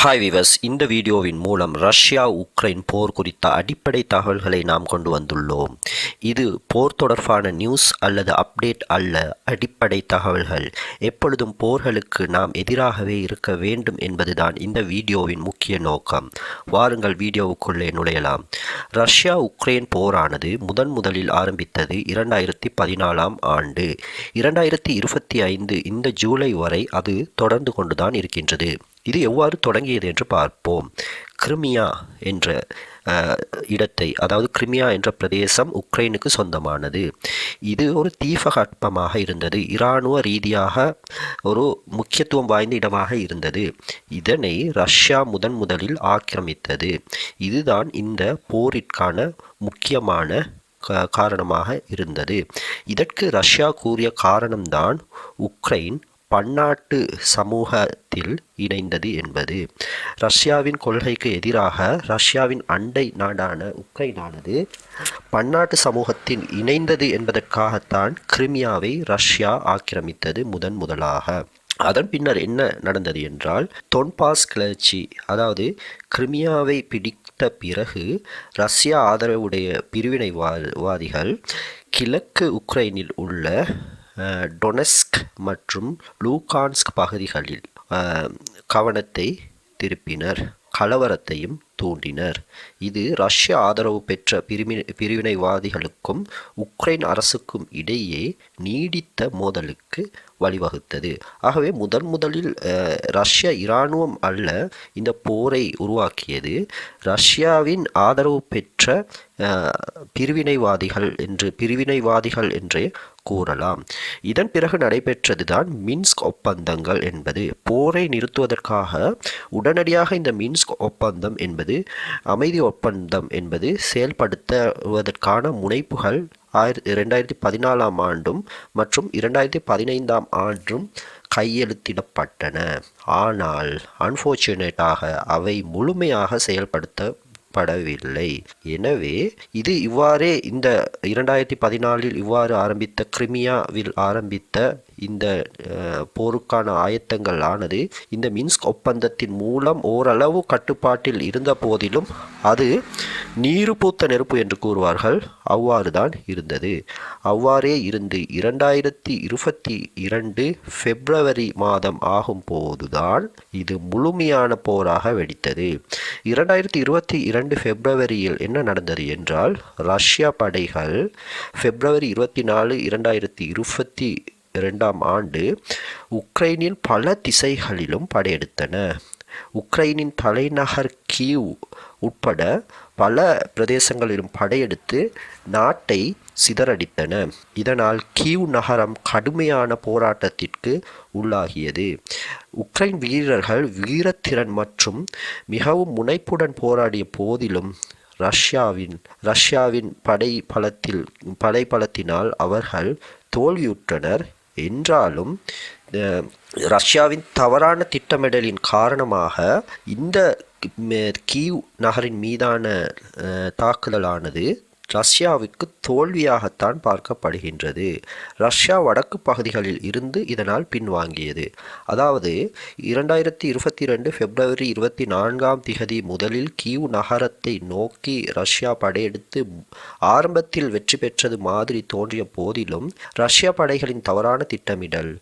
Hi விவஸ் இந்த வீடியோவின் மூலம் ரஷ்யா உக்ரைன் போர் குறித்த அடிப்படை தகவல்களை நாம் கொண்டு வந்துள்ளோம். இது போர் தொடர்பான நியூஸ் அல்லது அப்டேட் அல்ல அடிப்படை தகவல்கள். எப்பொழுதும் போர்களுக்கு நாம் எதிராகவே இருக்க வேண்டும் என்பதுதான் இந்த வீடியோவின் முக்கிய நோக்கம். வாருங்கள் வீடியோவுக்குள்ளே நுழையலாம். ரஷ்யா உக்ரைன் போரானது முதன் முதலில் ஆரம்பித்தது இரண்டாயிரத்தி பதினாலாம் ஆண்டு. இரண்டாயிரத்தி இருபத்தி ஐந்து இந்த ஜூலை வரை அது தொடர்ந்து கொண்டுதான் இருக்கின்றது. இது எவ்வாறு தொடங்கியது என்று பார்ப்போம். கிரிமியா என்ற இடத்தை அதாவது கிரிமியா என்ற பிரதேசம் உக்ரைனுக்கு சொந்தமானது. இது ஒரு தீபகற்பமாக இருந்தது. இராணுவ ரீதியாக ஒரு முக்கியத்துவம் வாய்ந்த இடமாக இருந்தது. இதனை ரஷ்யா முதன் முதலில் ஆக்கிரமித்தது. இதுதான் இந்த போரிற்கான முக்கியமான காரணமாக இருந்தது. இதற்கு ரஷ்யா கூறிய காரணம்தான் உக்ரைன் பன்னாட்டு சமூகத்தில் இணைந்தது என்பது. ரஷ்யாவின் கொள்கைக்கு எதிராக ரஷ்யாவின் அண்டை நாடான உக்ரைனானது பன்னாட்டு சமூகத்தில் இணைந்தது என்பதற்காகத்தான் கிரிமியாவை ரஷ்யா ஆக்கிரமித்தது முதன் முதலாக. அதன் பின்னர் என்ன நடந்தது என்றால் தொன்பாஸ் கிளர்ச்சி அதாவது கிரிமியாவை பிடித்த பிறகு ரஷ்யா ஆதரவுடைய பிரிவினைவாதிகள் கிழக்கு உக்ரைனில் உள்ள டொனெஸ்க் மற்றும் லூகான்ஸ்க் பகுதிகளில் கவனத்தை திருப்பினர். கலவரத்தையும் தூண்டினர் இது ரஷ்ய ஆதரவு பெற்ற பிரிவினை பிரிவினைவாதிகளுக்கும் உக்ரைன் அரசுக்கும் இடையே நீடித்த மோதலுக்கு வழிவகுத்தது. ஆகவே முதன் முதலில் ரஷ்யா இராணுவம் அல்ல இந்த போரை உருவாக்கியது. ரஷ்யாவின் ஆதரவு பெற்ற பிரிவினைவாதிகள் என்று பிரிவினைவாதிகள் என்றே கூறலாம். இதன் பிறகு நடைபெற்றதுதான் மின்ஸ்க் ஒப்பந்தங்கள் என்பது. போரை நிறுத்துவதற்காக உடனடியாக இந்த மின்ஸ்க் ஒப்பந்தம் என்பது அமைதி ஒப்பந்தம் என்பது செயல்படுத்துவதற்கான முனைப்புகள் ஆயிரத்தி இரண்டாயிரத்தி பதினாலாம் ஆண்டும் மற்றும் இரண்டாயிரத்தி பதினைந்தாம் ஆண்டும் கையெழுத்திடப்பட்டன. ஆனால் அன்ஃபார்ச்சுனேட்டாக அவை முழுமையாக செயல்படுத்த படவில்லை எனவே இது இவ்வாறே இந்த இரண்டாயிரத்தி பதினாலில் இவ்வாறு ஆரம்பித்த கிரிமியாவில் ஆரம்பித்த இந்த போருக்கான ஆயத்தங்கள் ஆனது இந்த மின்ஸ்க் ஒப்பந்தத்தின் மூலம் ஓரளவு கட்டுப்பாட்டில் இருந்த போதிலும் அது நீரு பூத்த நெருப்பு என்று கூறுவார்கள். அவ்வாறு தான் இருந்தது. அவ்வாறே இருந்து இரண்டாயிரத்தி இருபத்தி இரண்டு பிப்ரவரி மாதம் ஆகும் போதுதான் இது முழுமையான போராக வெடித்தது. இரண்டாயிரத்தி இருபத்தி இரண்டு பிப்ரவரியில் என்ன நடந்தது என்றால் ரஷ்யா படைகள் பிப்ரவரி இருபத்தி நாலு இரண்டாயிரத்தி இருபத்தி இரண்டாம் ஆண்டு உக்ரைனின் பல திசைகளிலும் படையெடுத்தன. உக்ரைனின் தலைநகர் கீவ் உட்பட பல பிரதேசங்களிலும் படையெடுத்து நாட்டை சிதறடித்தன. இதனால் கீவ் நகரம் கடுமையான போராட்டத்திற்கு உள்ளாகியது. உக்ரைன் வீரர்கள் வீரத்திறன் மற்றும் மிகவும் முனைப்புடன் போராடிய போதிலும் ரஷ்யாவின் ரஷ்யாவின் படை பலத்தில் படை பலத்தினால் அவர்கள் தோல்வியுற்றனர். என்றாலும் ரஷ்யாவின் தவறான திட்டமிடலின் காரணமாக இந்த கீவ் நகரின் மீதான தாக்குதலானது ரஷ்யாவுக்கு தோல்வியாகத்தான் பார்க்கப்படுகின்றது. ரஷ்யா வடக்கு பகுதிகளில் இருந்து இதனால் பின்வாங்கியது. அதாவது இரண்டாயிரத்தி இருபத்தி ரெண்டு பிப்ரவரி இருபத்தி நான்காம் திகதி முதலில் கீவ் நகரத்தை நோக்கி ரஷ்யா படையெடுத்து ஆரம்பத்தில் வெற்றி பெற்றது மாதிரி தோன்றிய போதிலும் ரஷ்ய படைகளின் தவறான திட்டமிடல்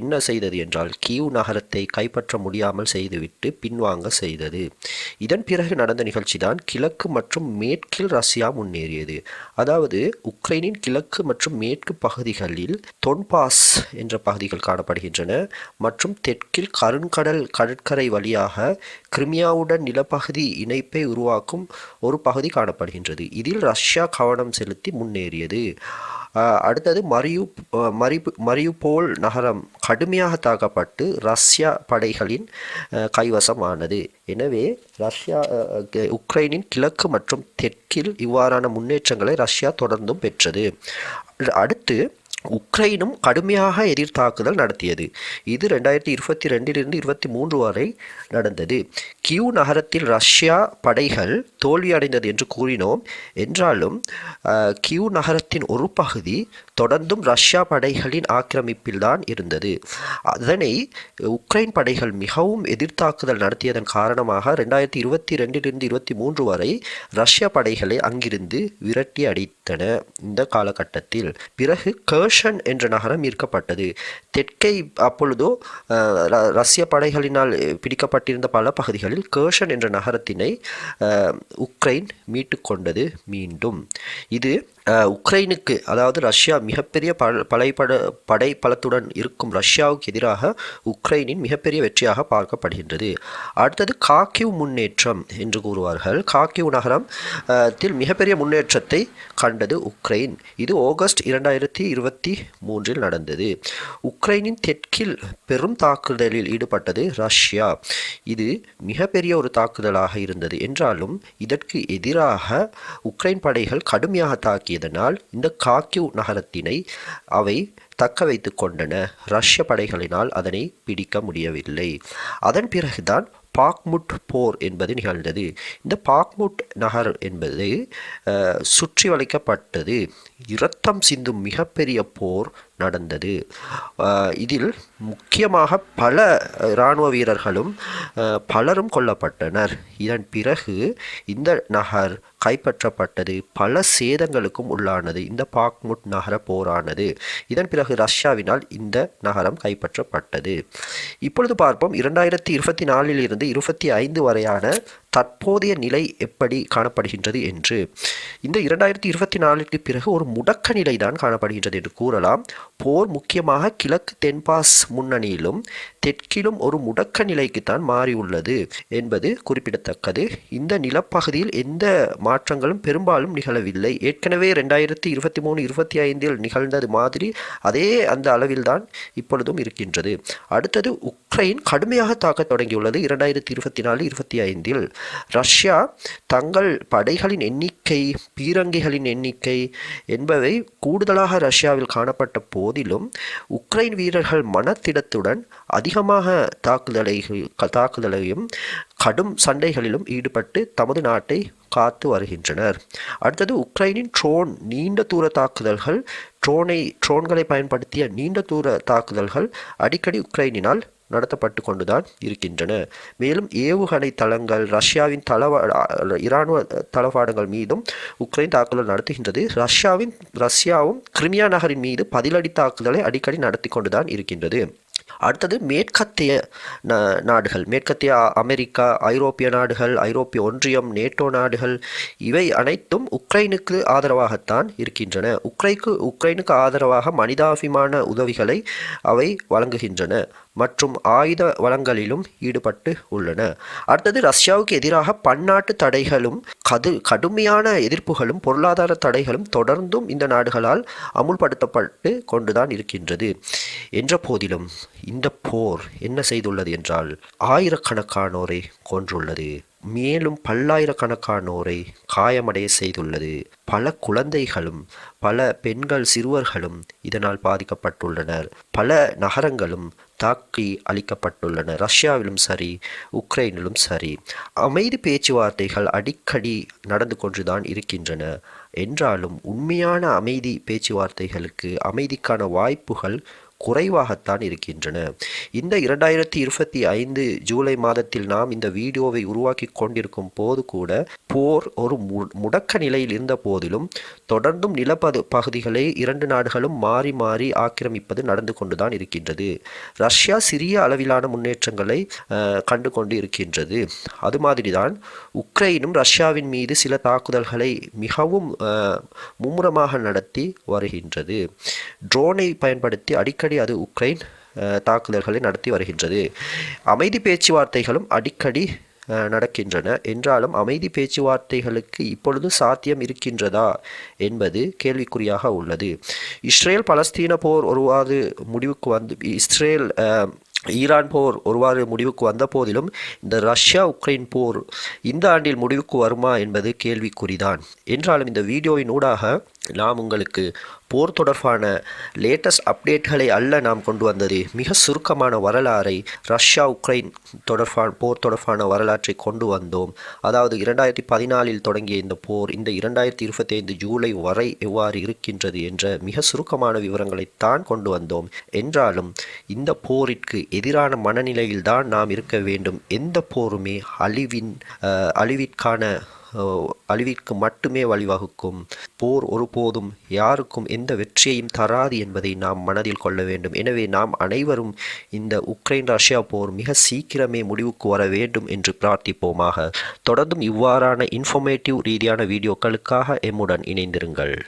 என்ன செய்தது என்றால் கீவ் நகரத்தை கைப்பற்ற முடியாமல் செய்துவிட்டு பின்வாங்க செய்தது. இதன் பிறகு நடந்த நிகழ்ச்சிதான் கிழக்கு மற்றும் மேற்கில் ரஷ்யா முன்னேறியது. அதாவது உக்ரைனின் கிழக்கு மற்றும் மேற்கு பகுதிகளில் தொன்பாஸ் என்ற பகுதிகள் காணப்படுகின்றன மற்றும் தெற்கில் கருண்கடல் கடற்கரை வழியாக கிரிமியாவுடன் நிலப்பகுதி இணைப்பை உருவாக்கும் ஒரு பகுதி காணப்படுகின்றது. இதில் ரஷ்யா கவனம் செலுத்தி முன்னேறியது. அடுத்தது மரியு மரிபு மரியுபோல் நகரம் கடுமையாக தாக்கப்பட்டு ரஷ்யா படைகளின் கைவசமானது. எனவே ரஷ்யா உக்ரைனின் கிழக்கு மற்றும் தெற்கில் இவ்வாறான முன்னேற்றங்களை ரஷ்யா தொடர்ந்தும் பெற்றது. அடுத்து உக்ரைனும் கடுமையாக எதிர்த்தாக்குதல் நடத்தியது. இது ரெண்டாயிரத்தி இருபத்தி ரெண்டிலிருந்து இருபத்தி மூன்று வரை நடந்தது. கியூ நகரத்தில் ரஷ்யா படைகள் தோல்வியடைந்தது என்று கூறினோம். என்றாலும் கியூ நகரத்தின் ஒரு பகுதி தொடர்ந்தும் ரஷ்யா படைகளின் ஆக்கிரமிப்பில்தான் இருந்தது. அதனை உக்ரைன் படைகள் மிகவும் எதிர்த்தாக்குதல் நடத்தியதன் காரணமாக ரெண்டாயிரத்தி இருபத்தி ரெண்டிலிருந்து இருபத்தி மூன்று வரை ரஷ்ய படைகளை அங்கிருந்து விரட்டி அடித்தன. இந்த காலகட்டத்தில் பிறகு கர்ஷன் என்ற நகரம் ஈர்க்கப்பட்டது. தெற்கை அப்பொழுதோ ர- ரஷ்ய படைகளினால் பிடிக்கப்பட்டிருந்த பல பகுதிகளில் கேர்ஷன் என்ற நகரத்தினை உக்ரைன் மீட்டுக்கொண்டது மீண்டும். இது உக்ரைனுக்கு அதாவது ரஷ்யா மிகப்பெரிய பல படைப்பட படை பலத்துடன் இருக்கும் ரஷ்யாவுக்கு எதிராக உக்ரைனின் மிகப்பெரிய வெற்றியாக பார்க்கப்படுகின்றது. அடுத்தது காக்கிவ் முன்னேற்றம் என்று கூறுவார்கள். காக்கிவ் நகரம் தில் மிகப்பெரிய முன்னேற்றத்தை கண்டது உக்ரைன். இது ஆகஸ்ட் இரண்டாயிரத்தி இருபத்தி மூன்றில் நடந்தது. உக்ரைனின் தெற்கில் பெரும் தாக்குதலில் ஈடுபட்டது ரஷ்யா. இது மிகப்பெரிய ஒரு தாக்குதலாக இருந்தது. என்றாலும் இதற்கு எதிராக உக்ரைன் படைகள் கடுமையாக தாக்கியதனால் இந்த காக்கிவ் நகரத்தினை அவை தக்க வைத்து கொண்டன. ரஷ்ய படைகளினால் அதனை பிடிக்க முடியவில்லை. அதன் பிறகுதான் பாக்முட் போர் என்பது நிகழ்ந்தது. இந்த பாக்முட் நகர் என்பது சுற்றி வளைக்கப்பட்டது. இரத்தம் சிந்தும் மிகப்பெரிய போர் நடந்தது. இதில் முக்கியமாக பல இராணுவ வீரர்களும் பலரும் கொல்லப்பட்டனர். இதன் பிறகு இந்த நகர் கைப்பற்றப்பட்டது. பல சேதங்களுக்கும் உள்ளானது. இந்த பாக்முட் நகர போரானது. இதன் பிறகு ரஷ்யாவினால் இந்த நகரம் கைப்பற்றப்பட்டது. இப்பொழுது பார்ப்போம். இரண்டாயிரத்தி இருபத்தி நாலில் இருந்து இருபத்தி ஐந்து வரையான தற்போதைய நிலை எப்படி காணப்படுகின்றது என்று. இந்த இரண்டாயிரத்தி இருபத்தி நாலுக்கு பிறகு ஒரு முடக்க நிலை தான் காணப்படுகின்றது என்று கூறலாம். போர் முக்கியமாக கிழக்கு தென்பாஸ் முன்னணியிலும் தெற்கிலும் ஒரு முடக்க நிலைக்குத்தான் மாறியுள்ளது என்பது குறிப்பிடத்தக்கது. இந்த நிலப்பகுதியில் எந்த மாற்றங்களும் பெரும்பாலும் நிகழவில்லை. ஏற்கனவே ரெண்டாயிரத்தி இருபத்தி மூணு இருபத்தி ஐந்தில் நிகழ்ந்தது மாதிரி அதே அந்த அளவில்தான் இப்பொழுதும் இருக்கின்றது. அடுத்தது உக்ரைன் கடுமையாக தாக்கத் தொடங்கியுள்ளது இரண்டாயிரத்தி இருபத்தி நாலு இருபத்தி ஐந்தில். ரஷ்யா தங்கள் படைகளின் எண்ணிக்கை பீரங்கிகளின் எண்ணிக்கை என்பவை கூடுதலாக ரஷ்யாவில் காணப்பட்ட போதிலும் உக்ரைன் வீரர்கள் மனத்திடத்துடன் அதிகமாக தாக்குதலை தாக்குதலையும் கடும் சண்டைகளிலும் ஈடுபட்டு தமது நாட்டை காத்து வருகின்றனர். அடுத்தது உக்ரைனின் ட்ரோன் நீண்ட தூர தாக்குதல்கள் ட்ரோனை ட்ரோன்களை பயன்படுத்திய நீண்ட தூர தாக்குதல்கள் அடிக்கடி உக்ரைனினால் நடத்தப்பட்டு கொண்டுதான் இருக்கின்றன. மேலும் ஏவுகணை தளங்கள் ரஷ்யாவின் தளவா இராணுவ தளவாடங்கள் மீதும் உக்ரைன் தாக்குதல் நடத்துகின்றது. ரஷ்யாவின் ரஷ்யாவும் கிரிமியா நகரின் மீது பதிலடி தாக்குதலை அடிக்கடி நடத்தி கொண்டுதான் இருக்கின்றது. அடுத்தது மேற்கத்திய நாடுகள். மேற்கத்திய அமெரிக்கா ஐரோப்பிய நாடுகள் ஐரோப்பிய ஒன்றியம் நேட்டோ நாடுகள் இவை அனைத்தும் உக்ரைனுக்கு ஆதரவாகத்தான் இருக்கின்றன. உக்ரைக்கு உக்ரைனுக்கு ஆதரவாக மனிதாபிமான உதவிகளை அவை வழங்குகின்றன. மற்றும் ஆயுத வளங்களிலும் ஈடுபட்டு உள்ளன. அடுத்தது ரஷ்யாவுக்கு எதிராக பன்னாட்டு தடைகளும் கது கடுமையான எதிர்ப்புகளும் பொருளாதார தடைகளும் தொடர்ந்தும் இந்த நாடுகளால் அமுல்படுத்தப்பட்டு கொண்டுதான் இருக்கின்றது. என்ற போதிலும் இந்த போர் என்ன செய்துள்ளது என்றால் ஆயிரக்கணக்கானோரை கொன்றுள்ளது. மேலும் பல்லாயிரக்கணக்கானோரை காயமடைய செய்துள்ளது. பல குழந்தைகளும் பல பெண்கள் சிறுவர்களும் இதனால் பாதிக்கப்பட்டுள்ளனர். பல நகரங்களும் தாக்கி அளிக்கப்பட்டுள்ளன ரஷ்யாவிலும் சரி உக்ரைனிலும் சரி. அமைதி பேச்சுவார்த்தைகள் அடிக்கடி நடந்து கொண்டுதான் இருக்கின்றன. என்றாலும் உண்மையான அமைதி பேச்சுவார்த்தைகளுக்கு அமைதிக்கான வாய்ப்புகள் குறைவாகத்தான் இருக்கின்றன. இந்த இரண்டாயிரத்தி இருபத்தி ஐந்து ஜூலை மாதத்தில் நாம் இந்த வீடியோவை உருவாக்கி கொண்டிருக்கும் போது கூட போர் ஒரு மு- முடக்க நிலையில் இருந்த போதிலும் தொடர்ந்தும் நிலப்பது பகுதிகளை இரண்டு நாடுகளும் மாறி மாறி ஆக்கிரமிப்பது நடந்து கொண்டுதான் இருக்கின்றது. ரஷ்யா சிறிய அளவிலான முன்னேற்றங்களை அஹ், கண்டு கொண்டு இருக்கின்றது. அது மாதிரிதான் உக்ரைனும் ரஷ்யாவின் மீது சில தாக்குதல்களை மிகவும் மும்முரமாக நடத்தி வருகின்றது. ட்ரோனை பயன்படுத்தி அடிக்கடி அது உக்ரைன் தாக்குதல்களை நடத்தி வருகின்றது. அமைதி பேச்சுவார்த்தைகளும் அடிக்கடி நடக்கின்றன. என்றாலும் அமைதி பேச்சுவார்த்தைகளுக்கு இப்பொழுது சாத்தியம் இருக்கின்றதா என்பது கேள்விக்குறியாக உள்ளது. இஸ்ரேல் பலஸ்தீன போர் ஒருவாறு முடிவுக்கு வந்து இஸ்ரேல் ஈரான் போர் ஒருவாறு முடிவுக்கு வந்த போதிலும் இந்த ரஷ்யா உக்ரைன் போர் இந்த ஆண்டில் முடிவுக்கு வருமா என்பது கேள்விக்குறிதான். என்றாலும் இந்த வீடியோவின் ஊடாக நாம் உங்களுக்கு போர் தொடர்பான லேட்டஸ்ட் அப்டேட்களை அல்ல நாம் கொண்டு வந்தது. மிக சுருக்கமான வரலாறை ரஷ்யா உக்ரைன் தொடர்பான போர் தொடர்பான வரலாற்றை கொண்டு வந்தோம். அதாவது இரண்டாயிரத்தி பதினாலில் தொடங்கிய இந்த போர் இந்த இரண்டாயிரத்தி இருபத்தி ஐந்து ஜூலை வரை எவ்வாறு இருக்கின்றது என்ற மிக சுருக்கமான விவரங்களைத்தான் கொண்டு வந்தோம். என்றாலும் இந்த போரிற்கு எதிரான மனநிலையில்தான் நாம் இருக்க வேண்டும். எந்த போருமே அழிவின் அழிவிற்கான அழிவிற்கு மட்டுமே வழிவகுக்கும். போர் ஒருபோதும் யாருக்கும் எந்த வெற்றியையும் தராது என்பதை நாம் மனதில் கொள்ள வேண்டும். எனவே நாம் அனைவரும் இந்த உக்ரைன் ரஷ்யா போர் மிக சீக்கிரமே முடிவுக்கு வர வேண்டும் என்று பிரார்த்திப்போமாக. தொடர்ந்தும் இவ்வாறான இன்ஃபர்மேட்டிவ் ரீதியான வீடியோக்களுக்காக எம்முடன் இணைந்திருங்கள்.